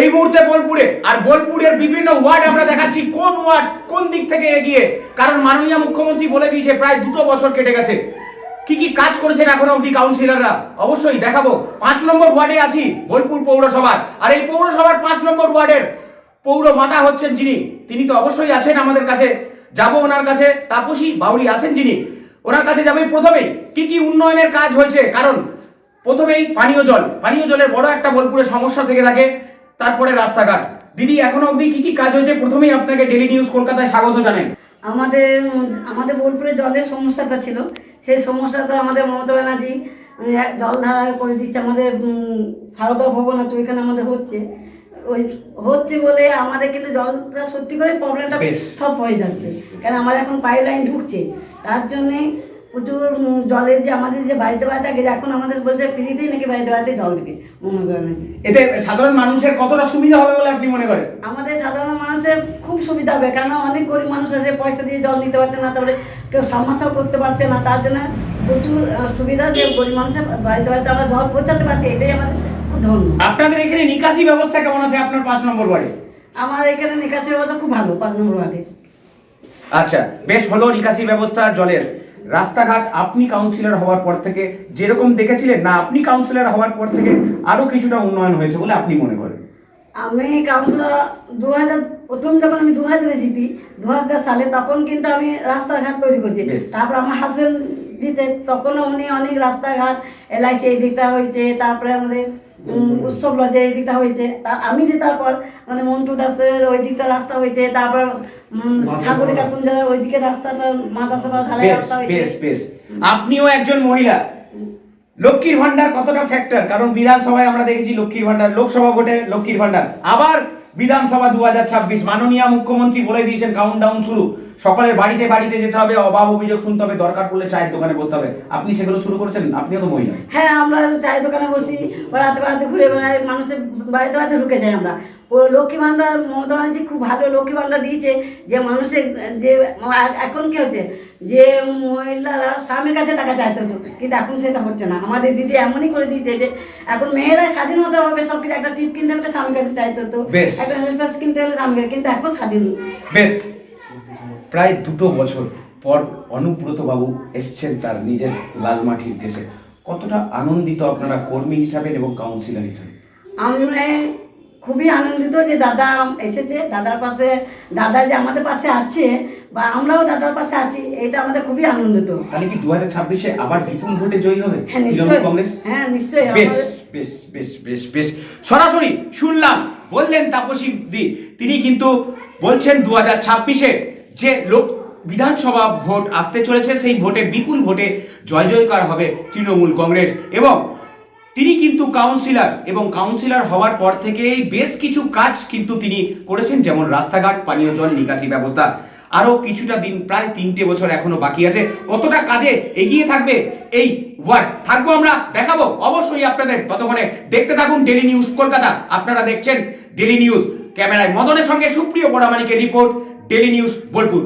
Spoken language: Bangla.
এই মুহূর্তে বোলপুরে, আর বোলপুরের বিভিন্ন ওয়ার্ড আমরা দেখাচ্ছি, কোন ওয়ার্ড কোন দিক থেকে এগিয়ে? কারণ মাননীয় মুখ্যমন্ত্রী বলে দিয়েছে, প্রায় দুটো বছর কেটে গেছে। কি কি কাজ করেছেন এখনও অবধি কাউন্সিলররা? অবশ্যই দেখাবো। পাঁচ নম্বর ওয়ার্ডে আছি, বোলপুর পৌরসভার। আর এই পৌরসভার পাঁচ নম্বর ওয়ার্ডের পৌর মাতা হচ্ছেন যিনি। তিনি তো অবশ্যই আছেন আমাদের কাছে। যাব ওনার কাছে। তাপসী বাউরি আছেন যিনি। ওনার কাছে যাবে প্রথমেই। কি কি উন্নয়নের কাজ হয়েছে? কারণ প্রথমেই পানীয় জল। পানীয় জলের বড় একটা বোলপুরের সমস্যা থেকে থাকে। তারপরে রাস্তাঘাট। দিদি এখনও অবধি কি কি কাজ হয়েছে? প্রথমেই আপনাকে ডেলি নিউজ কলকাতায় স্বাগত জানাই। আমাদের আমাদের বোলপুরে জলের সমস্যাটা ছিল। সেই সমস্যাটা আমাদের মমতা ব্যানার্জি উম, এক জলধারা করে দিচ্ছে। আমাদের সারদা ভবন আছে ওইখানে আমাদের হচ্ছে। ওই হচ্ছে বলে আমাদের কিন্তু জলটা সত্যি করে প্রবলেমটা সব হয়ে যাচ্ছে। কারণ আমাদের এখন পাইপ লাইন ঢুকছে। তার জন্যে প্রচুর জলের যে আমাদের যে বাড়িতে বাড়িতে আগে এখন আমাদের বলছে ফ্রিতেই নাকি বাড়িতে বাড়িতে জল দেবে মমতা ব্যানার্জি এতে সাধারণ মানুষের কতটা সুবিধা হবে বলে আপনি মনে করেন? আমাদের সাধারণ মানুষের খুব সুবিধা হবে কেন অনেক গরিব মানুষ আছে পয়সা দিয়ে জল নিতে পারছে না তারপরে কেউ সাবমার্সাল করতে পারছে না তার জন্য প্রচুর সুবিধা যে গরিব মানুষের বাড়িতে বাড়িতে আমরা জল পৌঁছাতে পারছি এটাই আমাদের খুব ধন্য। আপনাদের এখানে নিকাশি ব্যবস্থা কেমন আছে আপনার পাঁচ নম্বর ওয়ার্ডে? আমার এখানে নিকাশি ব্যবস্থা খুব ভালো পাঁচ নম্বর ওয়ার্ডে। আচ্ছা বেশ হলো নিকাশি ব্যবস্থা জলের। রাস্তাঘাট আপনি কাউন্সিলর হওয়ার পর থেকে যেরকম দেখেছিলেন, না, আপনি কাউন্সিলর হওয়ার পর থেকে আরও কিছুটা উন্নয়ন হয়েছে বলে আপনি মনে করেন? আমি কাউন্সিলর দু হাজার প্রথম যখন আমি দু হাজারে জিতি দু হাজার সালে তখন কিন্তু আমি রাস্তাঘাট তৈরি করছি। তারপর আমার হাজবেন্ড জিতে তখনও উনি অনেক রাস্তাঘাট এলআইসি এই দিকটা হয়েছে তারপরে আমাদের উৎসব লজে এই দিকটা হয়েছে। তা আমি যে তারপর মানে মন্টু দাসের ওই দিকটা রাস্তা হয়েছে তারপর উম, ঠাকুরিকা কুঞ্জের ওই দিকে রাস্তাটা ঢালাই বেশ রাস্তা হয়েছে। আপনিও একজন মহিলা। লক্ষ্মীর ভান্ডার কতটা ফ্যাক্টর কারণ বিধানসভায় আমরা দেখেছি লক্ষ্মীর ভান্ডার লোকসভা ভোটে লক্ষ্মীর ভান্ডার আবার বিধানসভা দু হাজার ছাব্বিশ, মাননীয় মুখ্যমন্ত্রী বলে দিয়েছেন কাউন্টডাউন শুরু। সকলের বাড়িতে বাড়িতে যেতে হবে অভাব অভিযোগ শুনতে হবে দরকার পড়লে চায়ের দোকানে বসতে হবে। আপনি সেগুলো শুরু করেছেন? আপনিও তো মহিলা। হ্যাঁ আমরা চায়ের দোকানে বসি বেড়াতে বেড়াতে ঘুরে বেড়াই মানুষের বাড়িতে বাড়িতে ঢুকে যাই আমরা। লক্ষ্মী ভান্ডার মমতা ব্যানার্জি খুব ভালো লক্ষ্মী ভান্ডার দিয়েছে যে মানুষের যে এখন কি হচ্ছে যে মহিলারা স্বামীর কাছে টাকা চাইতে হতো কিন্তু এখন সেটা হচ্ছে না। আমাদের দিদি এমনই করে দিয়েছে যে এখন মেয়েরা স্বাধীনতা হবে সব কিছু একটা টিপ কিনতে হলে স্বামীর কাছে চাইতে হতো একটা কিনতে হলে স্বামীর কিন্তু এখন স্বাধীন। বেশ। প্রায় দুটো বছর পর অনুব্রত বাবু এসছেন তার নিজের লালমাটির দেশে। কতটা আনন্দিত আপনারা কর্মী হিসাবে এবং কাউন্সিলর হিসাবে? আমরা খুবই আনন্দিত যে দাদা এসেছে দাদার পাশে দাদা যে আমাদের পাশে আছে বা আমরাও দাদার পাশে আছি এটা আমাদের খুবই আনন্দিত। তাহলে কি দু হাজার ছাব্বিশে আবার বিপুল ভোটে জয়ী হবে হ্যাঁ তৃণমূল কংগ্রেস? হ্যাঁ নিশ্চয়ই বেশ বেশ বেশ বেশ বেশ। সরাসরি শুনলাম বললেন তাপসী দি তিনি কিন্তু বলছেন দু হাজার ছাব্বিশে যে লোক বিধানসভা ভোট আসতে চলেছে, সেই ভোটে বিপুল ভোটে জয় জয়কার হবে তৃণমূল কংগ্রেস। এবং তিনি কিন্তু কাউন্সিলর, এবং কাউন্সিলর হওয়ার পর থেকেই বেশ কিছু কাজ কিন্তু তিনি করেছেন, যেমন রাস্তাঘাট, পানীয় জল, নিকাশি ব্যবস্থা। আরও কিছুটা দিন, প্রায় তিনটে বছর এখনও বাকি আছে। কতটা কাজে এগিয়ে থাকবে এই ওয়ার্ড? থাকব আমরা, দেখাবো, অবশ্যই আপনাদের ততক্ষণে। দেখতে থাকুন ডেলি নিউজ কলকাতা, আপনারা দেখছেন ডেলি নিউজ ক্যামেরায় মদনের সঙ্গে সুপ্রিয় পরামানিকের রিপোর্ট। Daily news Bolpur